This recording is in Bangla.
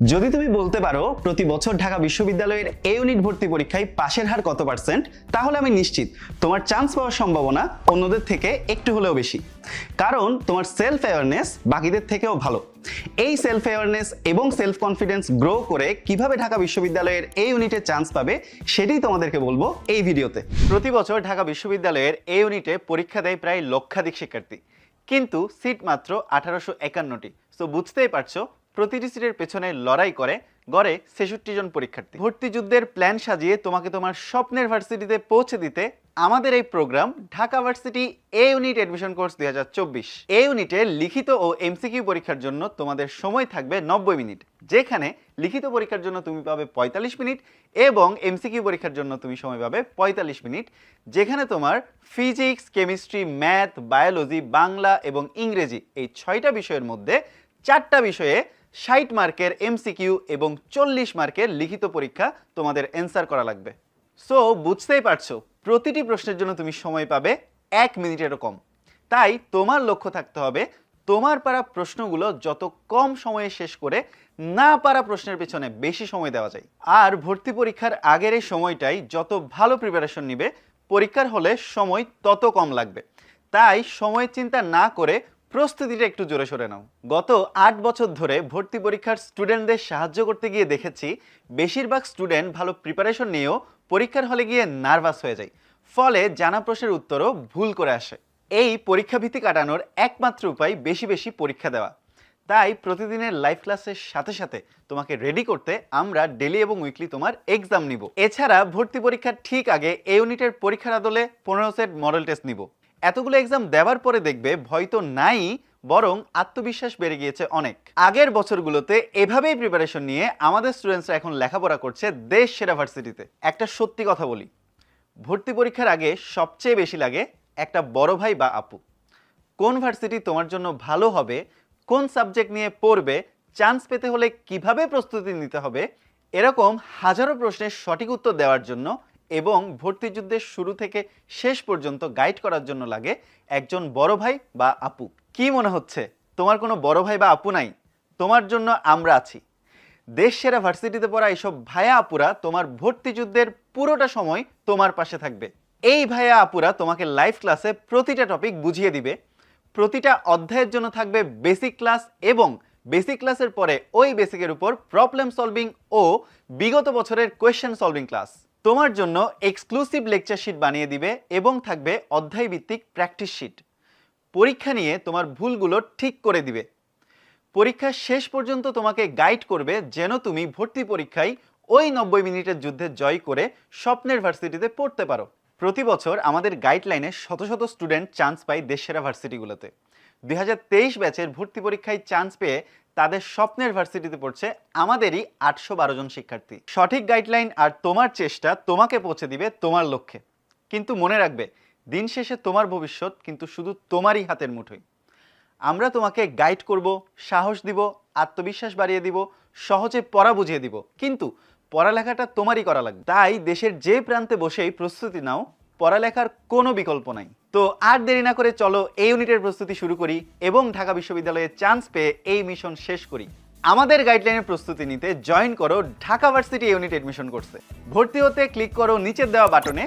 যদি তুমি বলতে পারো প্রতি বছর ঢাকা বিশ্ববিদ্যালয়ের এ ইউনিট ভর্তি পরীক্ষায় পাশের হার কত পার্সেন্ট, তাহলে আমি নিশ্চিত তোমার চান্স পাওয়ার সম্ভাবনা অন্যদের থেকে একটু হলেও বেশি। কারণ তোমার সেলফ অ্যাওয়ারনেস বাকিদের থেকেও ভালো। এই সেলফ অ্যাওয়ারনেস এবং সেলফ কনফিডেন্স গ্রো করে কীভাবে ঢাকা বিশ্ববিদ্যালয়ের এই ইউনিটে চান্স পাবে, সেটাই তোমাদেরকে বলব এই ভিডিওতে। প্রতি বছর ঢাকা বিশ্ববিদ্যালয়ের এই ইউনিটে পরীক্ষা দেয় প্রায় লক্ষাধিক শিক্ষার্থী। কিন্তু সিট মাত্র আঠারোশো একান্নটি। সো বুঝতেই পারছ প্রতিটি সিটের পেছনে লড়াই করে, গড়ে ছেষট্টি জন পরীক্ষার্থী। ভর্তি যুদ্ধের প্ল্যান সাজিয়ে তোমাকে তোমার স্বপ্নের ভার্সিটিতে পৌঁছে দিতে আমাদের এই programme Dhaka varsity A unit admission course দুই হাজার চব্বিশ। এ ইউনিটে লিখিত ও এমসিকিউ পরীক্ষার জন্য তোমাদের সময় থাকবে নব্বই মিনিট। যেখানে লিখিত পরীক্ষার জন্য তুমি পাবে পঁয়তাল্লিশ মিনিট এবং এমসিকিউ পরীক্ষার জন্য তুমি সময় পাবে পঁয়তাল্লিশ মিনিট। যেখানে তোমার physics, chemistry, math, biology, Bangla এবং ইংরেজি এই ছয়টা বিষয়ের মধ্যে চারটা বিষয়ে ষাট মার্কের এমসিকিউ এবং চল্লিশ মার্কের লিখিত পরীক্ষা তোমাদের অ্যান্সার করা লাগবে। সো বুঝতেই পারছ, প্রতিটি প্রশ্নের জন্য তুমি সময় পাবে এক মিনিটেরও কম। তাই তোমার লক্ষ্য থাকতে হবে, তোমার পারা প্রশ্নগুলো যত কম সময়ে শেষ করে না পারা প্রশ্নের পেছনে বেশি সময় দেওয়া যায়। আর ভর্তি পরীক্ষার আগের এই সময়টাই যত ভালো প্রিপারেশন নিবে, পরীক্ষার হলে সময় তত কম লাগবে। তাই সময় চিন্তা না করে প্রস্তুতিটা একটু জোরে সরে নাও। গত আট বছর ধরে ভর্তি পরীক্ষার স্টুডেন্টদের সাহায্য করতে গিয়ে দেখেছি, বেশিরভাগ স্টুডেন্ট ভালো প্রিপারেশন নিয়েও পরীক্ষার হলে গিয়ে নার্ভাস হয়ে যায়। ফলে জানা প্রশ্নের উত্তরও ভুল করে আসে। এই পরীক্ষা ভীতি কাটানোর একমাত্র উপায় বেশি বেশি পরীক্ষা দেওয়া। তাই প্রতিদিনের লাইভ ক্লাসের সাথে সাথে তোমাকে রেডি করতে আমরা ডেলি এবং উইকলি তোমার এক্সাম নিব। এছাড়া ভর্তি পরীক্ষার ঠিক আগে এই ইউনিটের পরীক্ষার আদলে পনেরো সেট মডেল টেস্ট নিব। এতগুলো এক্সাম দেওয়ার পরে দেখবে ভয় তো নাই, বরং আত্মবিশ্বাস বেড়ে গিয়েছে অনেক। আগের বছরগুলোতে এভাবেই প্রিপারেশন নিয়ে আমাদের স্টুডেন্টসরা এখন লেখাপড়া করছে দেশ সেরা ভার্সিটিতে। একটা সত্যি কথা বলি, ভর্তি পরীক্ষার আগে সবচেয়ে বেশি লাগে একটা বড় ভাই বা আপু। কোন ভার্সিটি তোমার জন্য ভালো হবে, কোন সাবজেক্ট নিয়ে পড়বে চান্স পেতে হলে কীভাবে প্রস্তুতি নিতে হবে, এরকম হাজারো প্রশ্নের সঠিক উত্তর দেওয়ার জন্য এবং ভর্তি যুদ্ধের শুরু থেকে শেষ পর্যন্ত গাইড করার জন্য লাগে একজন বড় ভাই বা আপু। কি মনে হচ্ছে? তোমার কোনো বড় ভাই বা আপু নাই? তোমার জন্য আমরা আছি। দেশ সেরা ভার্সিটিতে পড়া এইসব ভায়া আপুরা তোমার ভর্তি যুদ্ধের পুরোটা সময় তোমার পাশে থাকবে। এই ভায়া আপুরা তোমাকে লাইভ ক্লাসে প্রতিটা টপিক বুঝিয়ে দিবে। প্রতিটা অধ্যায়ের জন্য থাকবে বেসিক ক্লাস এবং বেসিক ক্লাসের পরে ওই বেসিকের উপর প্রবলেম সলভিং ও বিগত বছরের কোয়েশ্চেন সলভিং ক্লাস। তোমার জন্য এক্সক্লুসিভ লেকচার শিট বানিয়ে দিবে এবং থাকবে অধ্যায় ভিত্তিক প্র্যাকটিস শিট পরীক্ষা নিয়ে তোমার ভুলগুলো ঠিক করে দিবে। পরীক্ষার শেষ পর্যন্ত তোমাকে গাইড করবে যেন তুমি ভর্তি পরীক্ষায় ওই নব্বই মিনিটের যুদ্ধে জয় করে স্বপ্নের ভার্সিটিতে পড়তে পারো। প্রতি বছর আমাদের গাইডলাইনে শত শত স্টুডেন্ট চান্স পায় দেশেরা ভার্সিটিগুলোতে। দুই হাজার তেইশ ব্যাচের ভর্তি পরীক্ষায় চান্স পেয়ে তাদের স্বপ্নের ভার্সিটিতে পড়ছে আমাদেরই আটশো বারো জন শিক্ষার্থী। সঠিক গাইডলাইন আর তোমার চেষ্টা তোমাকে পৌঁছে দিবে তোমার লক্ষ্যে। কিন্তু মনে রাখবে, দিন শেষে তোমার ভবিষ্যৎ কিন্তু শুধু তোমারই হাতের মুঠোয়। আমরা তোমাকে গাইড করব, সাহস দিব, আত্মবিশ্বাস বাড়িয়ে দিব, সহজে পড়া বুঝিয়ে দিব। কিন্তু পড়ালেখাটা তোমারই করা লাগবে। তাই দেশের যে প্রান্তে বসেই প্রস্তুতি নাও পড়ালেখার কোনো বিকল্প নাই। তো আর দেরি না করে চলো এই ইউনিটের প্রস্তুতি শুরু করি এবং ঢাকা বিশ্ববিদ্যালয়ে চান্স পেয়ে এই মিশন শেষ করি। আমাদের গাইডলাইনের প্রস্তুতি নিতে জয়েন করো ঢাকা ভার্সিটি ইউনিট এডমিশন করছে ভর্তি হতে ক্লিক করো নিচের দেওয়া বাটনে